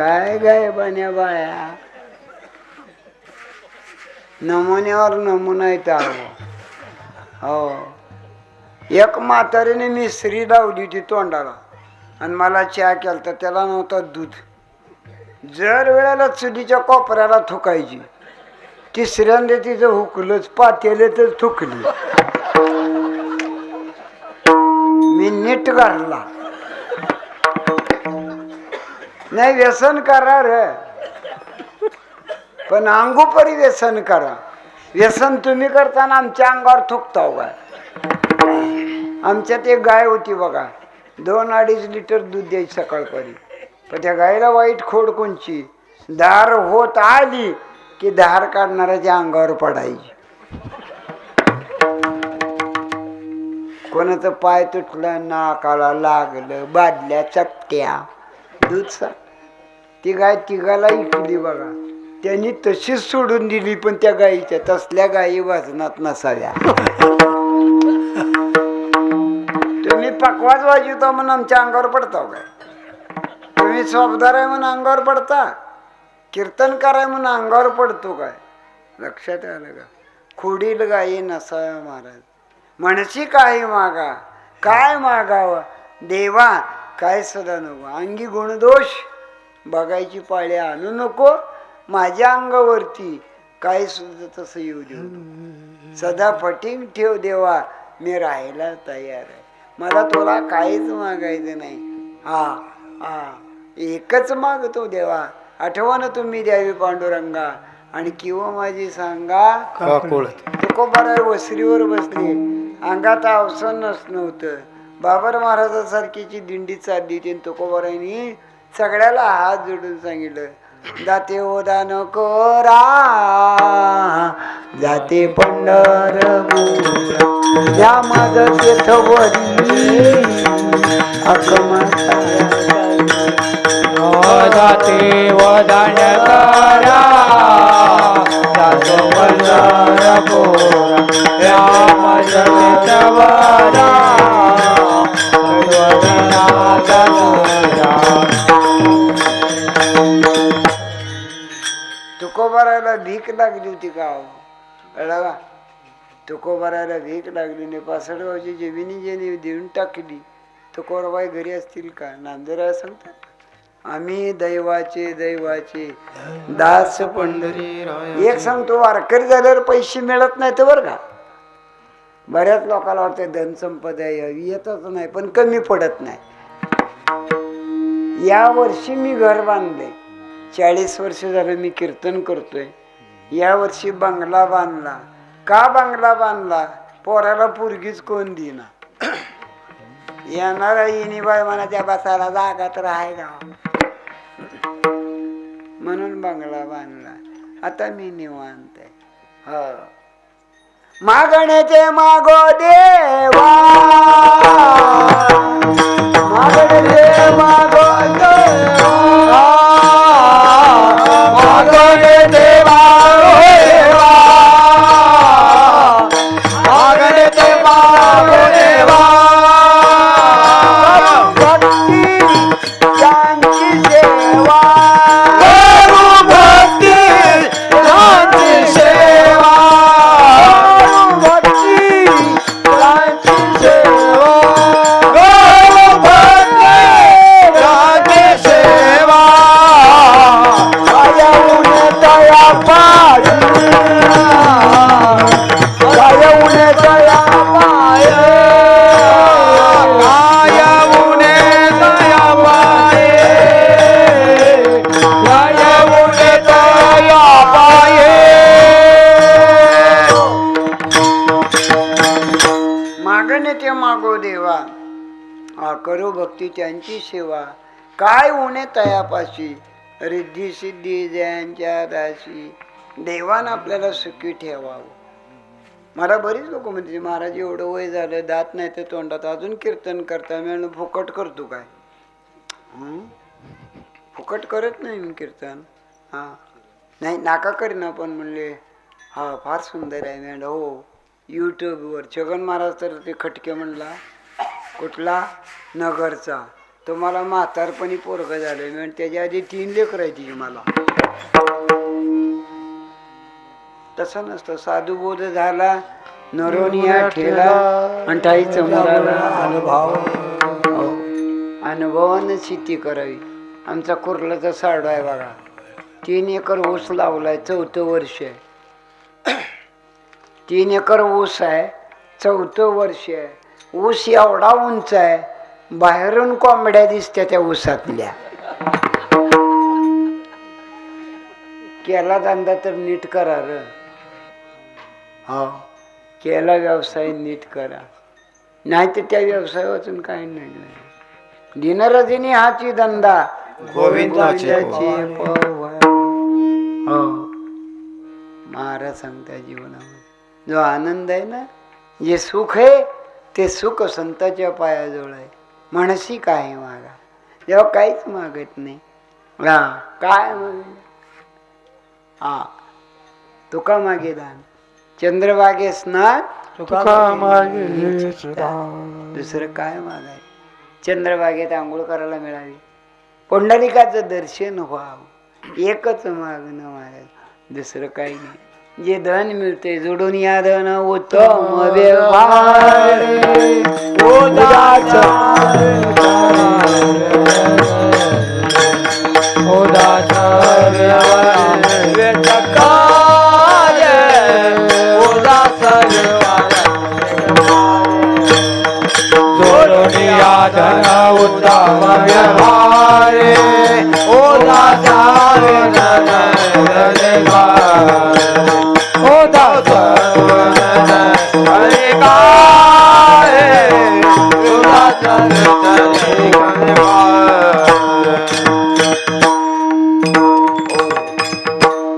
काय गाय बाया नमुन्यावर नमुना येत हो. एक म्हातारीने मिसरी लावली होती तोंडाला. आणि मला चहा केला तर त्याला नव्हता दूध. जर वेळेला चुलीच्या कोपऱ्याला थुकायची तिसऱ्यांदा तिचं हुकलंच पातेले तर थुकली. मी नीट घालला नाही व्यसन करा रे पण अंगोपरी व्यसन करा. व्यसन तुम्ही करताना आमच्या अंगावर थुकताव काय आमच्यात एक गाय होती बघा. दोन अडीच लिटर दूध द्यायची सकाळपरी. पण त्या गायला वाईट खोड कोणची? धार होत आली की धार काढणाऱ्याच्या अंगावर पडायची. कोणाचं पाय तुटलं नाकाला लागलं बादल्या चपट्या. दूध सा ती गाय तिघाला इकली बघा. त्यांनी तशीच सोडून दिली पण त्या गायीच्या तसल्या गायी वाजनात नसाव्या तुम्ही पकवाज वाजवता म्हणून आमच्या अंगावर पडता काय? तुम्ही स्वबदार आहे म्हणून अंगावर पडता? कीर्तन कराय म्हणून अंगावर पडतो काय? लक्षात आलं का? खोडील गायी नसाव्या महाराज. म्हणशी काही मागा काय मागावं? देवा काय सदा नको. अंगी गुणदोष बघायची पाळी आणू नको. माझ्या अंगावरती काय सुद्धा तसं येऊ देऊ सदा पटिंग ठेव देवा मी राहायला तयार आहे. मला तुला काहीच मागायचं नाही. हा हा. एकच मागतो देवा. आठवण तुम्ही द्यावी पांडुरंगा. आणि किंवा माझी सांगा तुकोबारा वसरीवर बसली. अंगात अवसनच नव्हतं बाबर महाराजासारखीची दिंडी चालली होती तुकोबारांनी सगळ्याला हात जोडून सांगितलं जाते ओदा नको रा जाते पंढर या माझ तेथवरी अकमा जाते ओदा करा जातो वल्लर पोरा तुकोबाला भीक लागली होती का? हो? तुकोबाराला भीक लागली नाही. पासडगावची जमिनी ज्याने देऊन टाकली तुकोबाई घरी असतील का? नांदुरा सांगतात आम्ही दैवाचे दैवाचे दास पंढरी एक सांगतो वारकरी झाल्यावर पैसे मिळत नाही तर बरं का? बऱ्याच लोकांना वाटतं धनसंपदा यावी येतच नाही पण कमी पडत नाही. या वर्षी मी घर बांधले चाळीस वर्ष झालं मी कीर्तन करतोय. या वर्षी बंगला बांधला. का बंगला बांधला? पोराला पोरगीच कोण दिना येणारा येणीबाई म्हणा त्या बसायला जागा तर आहे का? म्हणून बंगला बांधला. आता मी निवांत आहे. हो. मागण्याचे मागो देवा. मागण्याचे मागो काय उणे तयापाशी? रिद्धी सिद्धी जयांच्या दाशी. देवानं आपल्याला सुखी ठेवावं. मला बरीच लोक म्हणते महाराज एवढं वय झालं दात नाही तर तोंडात अजून कीर्तन करता मी फुकट करतो काय? फुकट करत नाही मी कीर्तन. हां. नाही नाका करीना पण म्हणले. हा फार सुंदर आहे मॅडम हो. यूट्यूबवर छगन महाराज तर ते खटके म्हणला कुठला? नगरचा. तुम्हाला म्हातारपणी पोरग झालं मी म्हणते, त्याच्या आधी तीन लेकर आहे तिची मला. तसं नसतं. साधू बोध झाला नरोनिया ठेला समोर आला अनुभव. हो. अनुभवानं शेती करावी. आमचा कुर्लाचा साडू आहे बघा. तीन एकर ऊस लावलाय चौथं वर्ष आहे. तीन एकर ऊस आहे चौथं वर्ष आहे. ऊस एवढा उंच आहे बाहेरून कोंबड्या दिसत्या त्या ऊसातल्या. केला धंदा तर नीट करा र. हो केला व्यवसाय नीट करा. नाही तर त्या व्यवसाय वाचून काही नाही. दिनरजनी हाची धंदा. गोविंदाचे. हो. महाराज सांगता जीवनामध्ये. जो आनंद आहे ना जे सुख आहे ते सुख संताच्या पायाजवळ आहे. म्हणशी काय मागा जेव्हा काहीच मागत नाही. हा काय माग हा तुका मागे दान. चंद्रबागे स्नान दुसरं काय मागाय? चंद्रबागेत आंघोळ करायला मिळावी. पुंडलिकाचं दर्शन व्हावं. एकच मागणं मागायचं. दुसरं काही नाही. जे धन मिळते जोडून या धन उत्तम व्यवहार. धन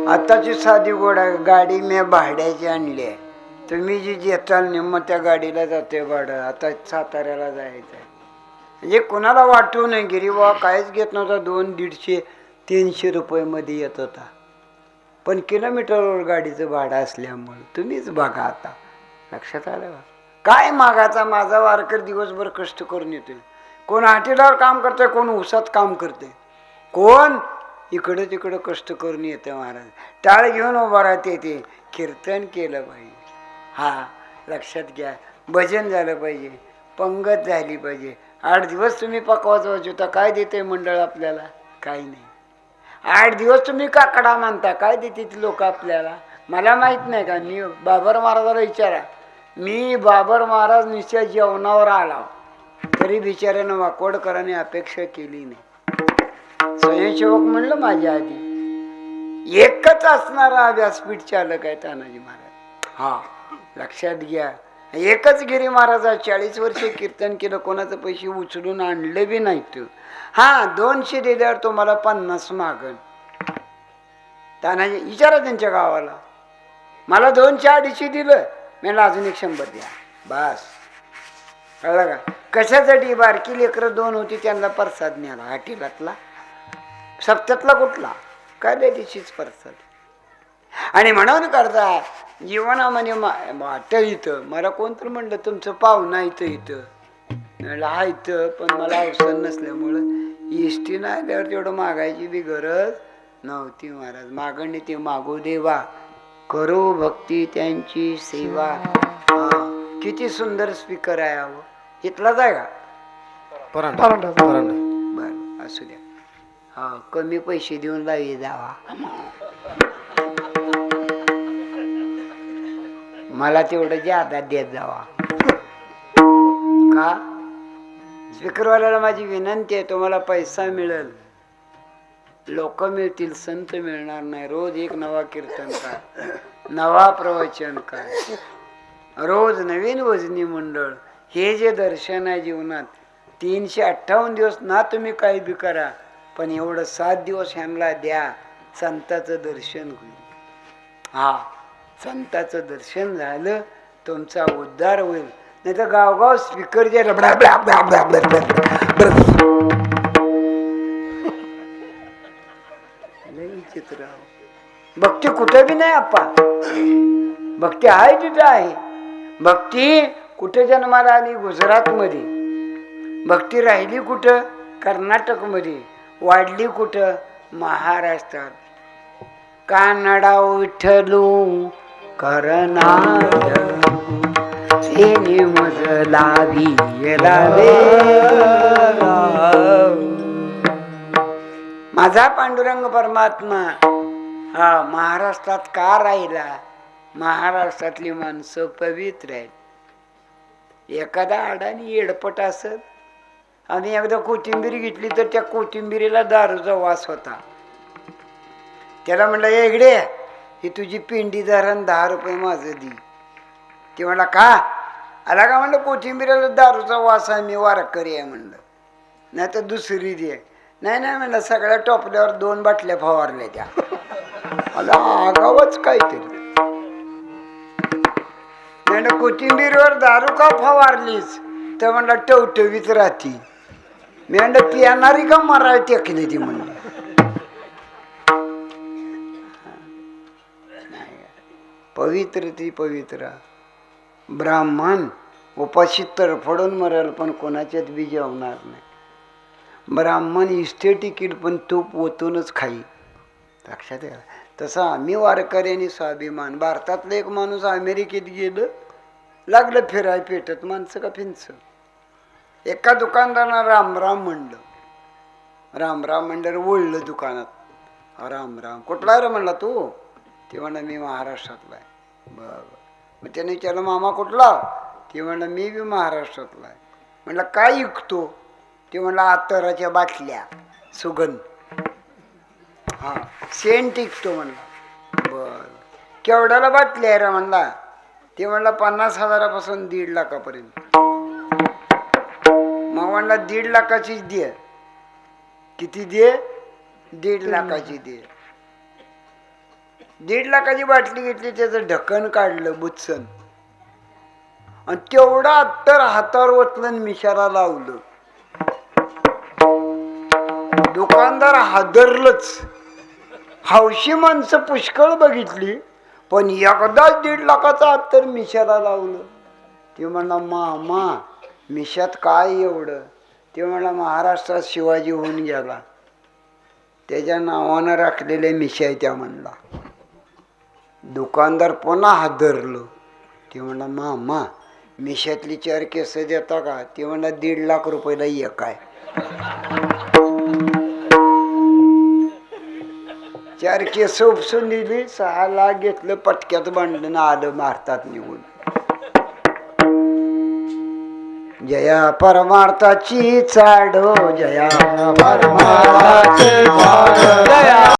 आताची साधी गोडा गाडी मी भाड्याची आणली आहे. तुम्ही जी घेताल निम्म त्या गाडीला जाते भाडं. आता साताऱ्याला जायचं आहे म्हणजे कोणाला वाटू नाही गिरी काहीच घेत नव्हता दोन दीडशे तीनशे रुपयेमध्ये येत होता. पण किलोमीटरवर गाडीचं भाडं असल्यामुळे तुम्हीच बघा आता. लक्षात आलं का? काय मागाचा माझा वारकर दिवसभर कष्ट करून येतोय? कोण हाटेलावर काम करतोय कोण उसात काम करते कोण इकडं तिकडं कष्ट करून येते महाराज? टाळ घेऊन उभा राहते ते. कीर्तन केलं पाहिजे. हा लक्षात घ्या. भजन झालं पाहिजे. पंगत झाली पाहिजे. आठ दिवस तुम्ही पकवाच वाजवता काय देते मंडळ आपल्याला? काही नाही. आठ दिवस तुम्ही काकडा मानता काय देते ती लोक आपल्याला? मला माहीत नाही का? मी बाबर महाराजाला विचारा. मी बाबर महाराज निश्चय जेवणावर आला. तरी बिचाऱ्यानं वाकोडकरांनी अपेक्षा केली नाही. स्वयंसेवक म्हणलं माझ्या आधी एकच असणारा व्यासपीठ चालक आहे तानाजी महाराज. हा लक्षात घ्या. एकच गिरी महाराजा चाळीस वर्ष कीर्तन केलं कोणाचं पैसे उचलून आणले बी नाहीत. हा दोनशे दिल्यावर तुम्हाला पन्नास मागण तानाजी विचारा त्यांच्या गावाला. मला दोनशे अडीचशे दिलं. म्हणलं अजून एक शंभर द्या. बस. कळलं का? कशासाठी बारकी लेकरं दोन होती त्यांना प्रसाद न्याला हाटीलातला सप्त्यातला कुठला? काय द्या तिशीच प्रसाद. आणि म्हणून करता जीवनामध्ये वाट इथं. मला कोणतरी म्हणलं तुमचं पाहुणा इथं इथं. म्हणलं हा इथं पण मला अवसर नसल्यामुळं इष्टी नाही आल्यावर तेवढं मागायची बी गरज नव्हती महाराज. मागणी ते मागू देवा. करो भक्ती त्यांची सेवा. किती सुंदर स्पीकर आहे अहो इथलाच आहे का? बर असू द्या. हा कमी पैसे देऊन लावी जावा. मला तेवढं ज्यादा देत जावा. का? स्पीकरवाल्याला माझी विनंती आहे तुम्हाला पैसा मिळेल. लोक मिळतील संत मिळणार नाही. रोज एक नवा कीर्तनकार नवा प्रवचनकार रोज नवीन वजनी मंडळ. हे जे दर्शन आहे जीवनात तीनशे अठ्ठावन्न दिवस ना तुम्ही काही बी करा पण एवढं सात दिवस ह्यांना द्या संताचं दर्शन होईल. हा संताचं दर्शन झालं तुमचा उद्धार होईल. नाही तर गावगाव स्पीकर जे विचित्र भक्ती कुठे बी नाही आपा भक्ती आहे तिथं आहे. भक्ती कुठे जन्माला आली? गुजरातमध्ये. भक्ती राहिली कुठं? कर्नाटकमध्ये. वाढली कुठं? महाराष्ट्रात. कानडा विठ्ठलू करनाड मजला माझा पांडुरंग परमात्मा हा महाराष्ट्रात का राहिला? महाराष्ट्रातली माणसं पवित्र आहेत. एखादा अडाणी येडपट असत आणि एकदा कोथिंबीर घेतली तर त्या कोथिंबीरीला दारूचा वास होता. त्याला म्हटलं एकडे ही तुझी पिंडी धरण दहा रुपये माझं दी. ते म्हणला का? आला का? म्हणलं कोथिंबीरीला दारूचा वास आहे मी वारकरी आहे म्हणलं. नाही तर दुसरी दे. नाही नाही म्हणलं सगळ्या टोपल्यावर दोन बाटल्या फवारल्या त्या. मला आगावच काहीतरी. म्हणलं कोथिंबीरवर दारू का फवारलीच तर म्हणलं टवटवीत राहती. मी म्हणलं पियानारी का मराय टेकली ती म्हणलं? पवित्र ती पवित्र. ब्राह्मण उपाशी तडफडून मरेल पण कोणाच्यात बी जेवणार नाही. ब्राह्मण इस्टे तिकीट पण तूप ओतूनच खाई. लक्षात घ्या तसं आम्ही वारकऱ्यांनी स्वाभिमान. भारतातलं एक माणूस अमेरिकेत गेलं लागलं फिराय पेटत माणसं का फिंच एका दुकानदारांना रामराम म्हणलं. रामराम राम म्हणल्यावर ओढलं दुकानात. राम राम. कुठला रे म्हणला तू? ते म्हणलं मी महाराष्ट्रातला आहे. बरं मग त्याने विचारलं मामा कुठला? ते म्हणलं मी बी महाराष्ट्रातला आहे. म्हणलं काय विकतो ते म्हणला अत्तराच्या बाटल्या सुगंध. हा सेंट टिकतो म्हणला. बर. केवढ्याला बाटल्या आहे रे म्हणला? ते म्हणला पन्नास हजारापासून दीड लाखापर्यंत. मग म्हणला दीड लाखाचीच दे. किती दे? दीड लाखाची दे. दीड लाखाची बाटली घेतली त्याचं ढक्कन काढलं बुत्सन. आणि तेवढं अत्तर हातावर ओतलं आणि लावलं. दुकानदार हादरलंच. हौशी माणसं पुष्कळ बघितली पण एकदाच दीड लाखाचं अत्तर मिशाला लावलं. ते म्हणला मामा मिशात काय एवढं? ते म्हणला महाराष्ट्रात शिवाजी होऊन गेला. त्याच्या नावानं राखलेले मिशा आहे त्या म्हणला. दुकानदार पुन्हा हादरलं. ते म्हणला मामा मिशातली चार केस देता का? ते म्हणला दीड लाख रुपयाला एक आहे. चार केस उपसून दिली सहा लाख घेतलं पटक्यात बांधलं आलं भारतात निघून. जया परमार्थाची चाडो जया परमार्थाची